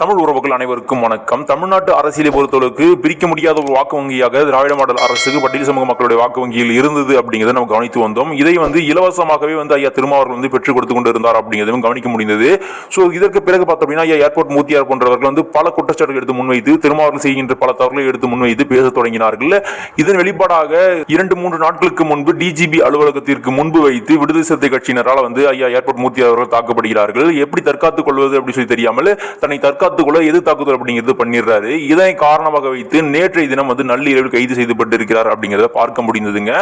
தமிழ் உறவுகள் அனைவருக்கும் வணக்கம். தமிழ்நாட்டு அரசியலை பொறுத்தளவுக்கு பிரிக்க முடியாத ஒரு வாக்கு வங்கியாக திராவிட மாடல் அரசுக்கு பட்டியல் சமூக மக்களுடைய வாக்கு வங்கியில் இருந்தது அப்படிங்கிறத நம்ம கவனித்து வந்தோம். இதை வந்து இலவசமாகவே வந்து ஐயா திருமாவர்கள் வந்து பெற்றுக் கொடுத்து கொண்டு இருந்தார் அப்படிங்கிறதையும் கவனிக்க முடிந்தது. ஸோ இதற்கு பிறகு பார்த்தோம் அப்படின்னா ஐயா ஏர்போர்ட் மூத்தியார் போன்றவர்கள் வந்து பல குற்றச்சாட்டுகள் எடுத்து முன்வைத்து திருமாவர்கள் செய்கின்ற பல தவறுகளை எடுத்து முன்வைத்து பேச தொடங்கினார்கள். இதன் வெளிப்பாடாக இரண்டு மூன்று நாட்களுக்கு முன்பு டிஜிபி அலுவலகத்திற்கு முன்பு வைத்து விடுதலை சிறுத்தை கட்சியினரால் வந்து ஐயா ஏர்போர்ட் மூர்த்தி அவர்கள் தாக்கப்படுகிறார்கள். எப்படி தற்காத்துக் கொள்வது அப்படின்னு சொல்லி தெரியாமல் தன்னை தற்காத்து பத்துக்குள்ள எது தாக்குதல் அப்படிங்கிறது பண்ணிடுறாரு. இதனை காரணமாக வைத்து நேற்றைய தினம் வந்து நள்ளிரவில் கைது செய்யப்பட்டிருக்கிறார் அப்படிங்கிறத பார்க்க முடிந்ததுங்க.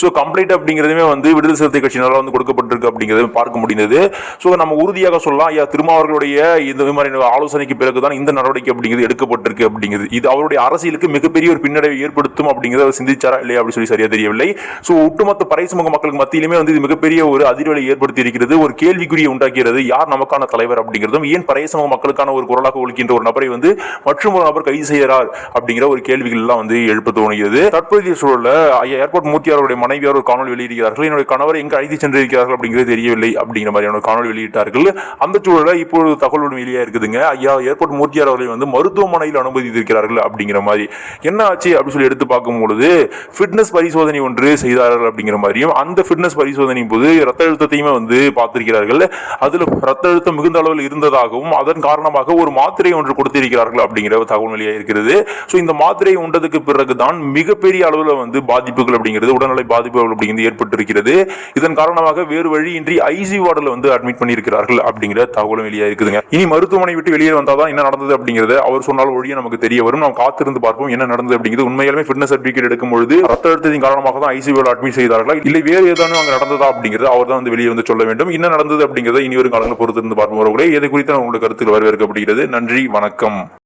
ஸோ கம்ப்ளைண்ட் அப்படிங்கிறதுமே வந்து விடுதலை சிறுத்தை கட்சியினால் வந்து கொடுக்கப்பட்டிருக்கு அப்படிங்கிறத பார்க்க முடிந்தது. ஸோ நம்ம உறுதியாக சொல்லலாம் ஐயா திருமாவர்களுடைய இந்த மாதிரி ஆலோசனைக்கு பிறகுதான் இந்த நடவடிக்கை அப்படிங்கிறது எடுக்கப்பட்டிருக்கு அப்படிங்கிறது. இது அவருடைய அரசியலுக்கு மிகப்பெரிய ஒரு பின்னடைவை ஏற்படுத்தும் அப்படிங்கிறத அவர் சிந்திச்சாரா இல்லையா அப்படின்னு சொல்லி சரியா தெரியவில்லை. ஸோ ஒட்டுமொத்த பறை மக்களுக்கு மத்தியிலுமே வந்து இது மிகப்பெரிய ஒரு அதிர்வலை ஏற்படுத்தி இருக்கிறது ஒரு கேள்விக்குறியை உண்டாக்கிறது யார் நமக்கான தலைவர் அப்படிங்கிறதும் ஏன் பறைய மக்களுக்கான ஒரு குரலாக ஒழிக்கின்ற ஒரு நபரை வந்து மற்றும் ஒரு நபர் கைது செய்கிறார் அப்படிங்கிற ஒரு கேள்விகள் எல்லாம் வந்து எழுப்ப தோணுகிறது. தற்போதைய சூழலில் ஐயா ஏர்போர்ட் மூர்த்தியாருடைய மனைவியார் ஒரு காணொலி வெளியிடுகிறார்கள். என்னுடைய கணவர் எங்க அழைத்து சென்றிருக்கிறார்கள் அப்படிங்கிறது தெரியவில்லை அப்படிங்கிற மாதிரியான காணொலி வெளியிட்டார்கள். அந்த சூழல்ல இப்பொழுது தகவல் வெளியாக இருக்குதுங்க. ஐயா ஏர்போர்ட் மூர்த்தியார் அவர்களை வந்து மருத்துவமனையில் அனுமதித்திருக்கிறார்கள் அப்படிங்கிற மாதிரி. என்ன ஆச்சு அப்படின்னு சொல்லி எடுத்து பார்க்கும் பொழுது ஃபிட்னஸ் பரிசோதனை ஒன்று செய்தார்கள் அப்படிங்கிற மாதிரியும் அந்த ஃபிட்னஸ் பரிசோதனை போது ரத்த அழுத்தத்தையுமே வந்து பார்த்திருக்கிறார்கள். அதில் ரத்த அழுத்தம் மிகுந்த அளவில் இருந்ததாகவும் அதன் காரணமாக ஒரு மாத்திரை ஒன்று கொடுத்திருக்கிறார்கள் அப்படிங்கிற ஒரு தகவல் வெளியாக இருக்கிறது. ஸோ இந்த மாத்திரையை உண்டதுக்கு பிறகுதான் மிகப்பெரிய அளவில் வந்து பாதிப்புகள் அப்படிங்கிறது உடல்நிலை பாதிப்புகள் அப்படிங்கிறது ஏற்பட்டிருக்கிறது. இதன் காரணமாக வேறு வழியின்றி ஐசி வார்டில் வந்து அட்மிட் பண்ணியிருக்கிறார்கள் அப்படிங்கிற தகவலும் வெளியாக இருக்குதுங்க. இனி மருத்துவமனை விட்டு வெளியே வந்தாதான் என்ன நடந்தது அப்படிங்கிறது அவர் சொன்னால் ஒழிய நமக்கு தெரிய வரும். நாம் காத்திருந்து பார்ப்போம் என்ன நடந்தது அப்படிங்கிறது. உண்மையாலுமே ஃபிட்னஸ் சர்டிஃபிகேட் எடுக்கும் பொழுது ரத்த அழுத்தத்தின் காரணமாக தான் ஐசியூவில் அட்மிட் செய்தார்களா? இல்லை வேறு ஏதாவது அங்கே நடந்ததா அப்படிங்கிறது அவர் தான் வந்து வெளியே வந்து சொல்ல வேண்டும். என்ன நடந்தது அப்படிங்கிறத இனி வரும் காலங்களில் பொறுத்திருந்து பார்ப்போம். உறவுகளே இதை குறித்து உங்களுக்கு கருத்துக்கள் வரவேற்கப்படுகிறது? நன்றி வணக்கம்.